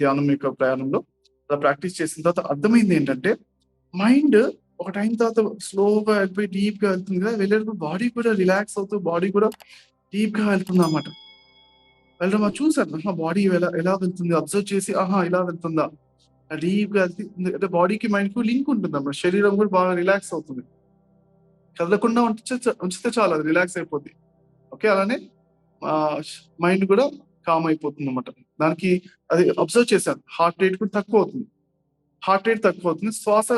ధ్యానం యొక్క ప్రయాణంలో అలా ప్రాక్టీస్ చేసిన తర్వాత అర్థమైంది ఏంటంటే మైండ్ ఒక టైం తర్వాత స్లోగా వెళ్ళిపోయి డీప్గా వెళ్తుంది కదా వెళ్ళేటప్పుడు బాడీ కూడా రిలాక్స్ అవుతూ బాడీ కూడా డీప్గా వెళ్తుంది అనమాట వెళ్ళడం చూసాను బాడీ ఎలా ఎలా వెళ్తుంది? అబ్జర్వ్ చేసి ఆహా ఇలా వెళ్తుందా? డీప్గా వెళ్తుంది అంటే బాడీకి మైండ్కు లింక్ ఉంటుంది అన్నమాట. శరీరం కూడా బాగా రిలాక్స్ అవుతుంది. కదలకుండా ఉంచితే ఉంచితే చాలు అది రిలాక్స్ అయిపోద్ది. ఓకే అలానే మైండ్ కూడా కామ్ అయిపోతుంది అన్నమాట. దానికి అది అబ్జర్వ్ చేశాను. హార్ట్ రేట్ కూడా తక్కువ అవుతుంది. హార్ట్ రేట్ తక్కువ అవుతుంది. శ్వాస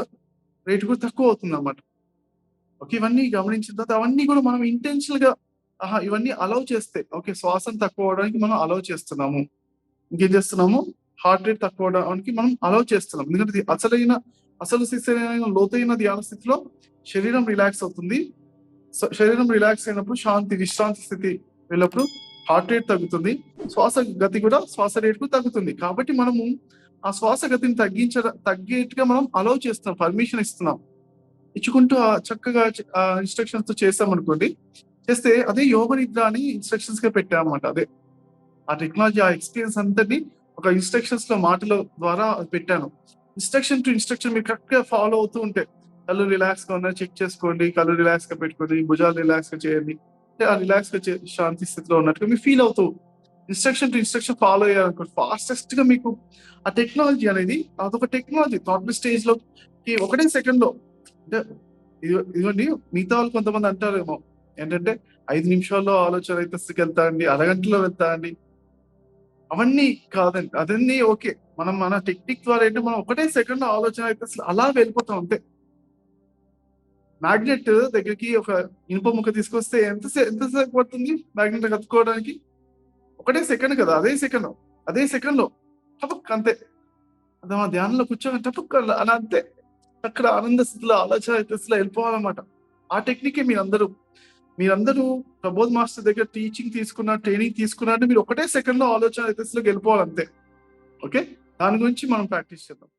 రేట్ కూడా తక్కువ అవుతుంది అన్నమాట. ఓకే ఇవన్నీ గమనించిన తర్వాత అవన్నీ కూడా మనం ఇంటెన్షనల్గా ఆహా ఇవన్నీ అలౌ చేస్తే ఓకే శ్వాసం తక్కువ అవడానికి మనం అలౌ చేస్తున్నాము. ఇంకేం చేస్తున్నాము? హార్ట్ రేట్ తక్కువ అవడానికి మనం అలౌ చేస్తున్నాం ఎందుకంటే అసలైన అసలు స్థితి లోతైన ధ్యాన స్థితిలో శరీరం రిలాక్స్ అవుతుంది. శరీరం రిలాక్స్ అయినప్పుడు శాంతి విశ్రాంతి స్థితి వెళ్ళినప్పుడు హార్ట్ రేట్ తగ్గుతుంది శ్వాస గతి కూడా శ్వాస రేట్ కూడా తగ్గుతుంది. కాబట్టి మనము ఆ శ్వాస గతిని తగ్గించ తగ్గేట్టుగా మనం అలౌ చేస్తున్నాం పర్మిషన్ ఇస్తున్నాం. ఇచ్చుకుంటూ ఆ చక్కగా ఇన్స్ట్రక్షన్స్తో చేస్తాం అనుకోండి చేస్తే అదే యోగ నిద్ర అని ఇన్స్ట్రక్షన్స్గా పెట్టామన్నమాట అదే. ఆ టెక్నాలజీ ఆ ఎక్స్పీరియన్స్ అంతటి ఒక ఇన్స్ట్రక్షన్స్లో మాటల ద్వారా పెట్టాను. ఇన్స్ట్రక్షన్ టు ఇన్స్ట్రక్షన్ మీరు కరెక్ట్గా ఫాలో అవుతూ ఉంటే కళ్ళు రిలాక్స్గా ఉన్నా చెక్ చేసుకోండి కళ్ళు రిలాక్స్గా పెట్టుకోండి భుజాలు రిలాక్స్గా చేయండి. ఆ రిలాక్స్గా శాంతి స్థితిలో ఉన్నట్టుగా మీరు ఫీల్ అవుతూ ఇన్స్ట్రక్షన్ టు ఇన్స్ట్రక్షన్ ఫాలో అయ్యారనుకో ఫాస్టెస్ట్గా మీకు ఆ టెక్నాలజీ అనేది అదొక టెక్నాలజీ థాట్ స్టేజ్లో ఒకటే సెకండ్లో అంటే ఇదిగోండి మిగతా వాళ్ళు కొంతమంది అంటారేమో ఏంటంటే ఐదు నిమిషాల్లో ఆలోచన అయితే వెళ్తా అండి అరగంటలో వెళ్తా అండి అవన్నీ కాదండి. అదన్నీ ఓకే మనం మన టెక్నిక్ ద్వారా ఏంటంటే మనం ఒకటే సెకండ్ ఆలోచన అయితే అసలు అలా వెళ్ళిపోతాం అంతే. మ్యాగ్నెట్ దగ్గరికి ఒక ఇనుప ముక్క తీసుకొస్తే ఎంత ఎంతసేపు పడుతుంది మ్యాగ్నెట్ కత్తుకోవడానికి ఒకటే సెకండ్ కదా అదే సెకండ్ అదే సెకండ్. లో టపక్ అంతే. అది మా ధ్యానంలో కూర్చొని టపక్ అలా అంతే. అక్కడ ఆనంద స్థితిలో ఆలోచన స్థితిలో వెళ్ళిపోవాలన్నమాట. ఆ టెక్నికే మీరందరూ మీరందరూ ప్రబోధ్ మాస్టర్ దగ్గర టీచింగ్ తీసుకున్న ట్రైనింగ్ తీసుకున్నా అంటే మీరు ఒకటే సెకండ్లో ఆలోచన స్థితిలోకి వెళ్ళిపోవాలి అంతే ఓకే? దాని గురించి మనం ప్రాక్టీస్ చేద్దాం.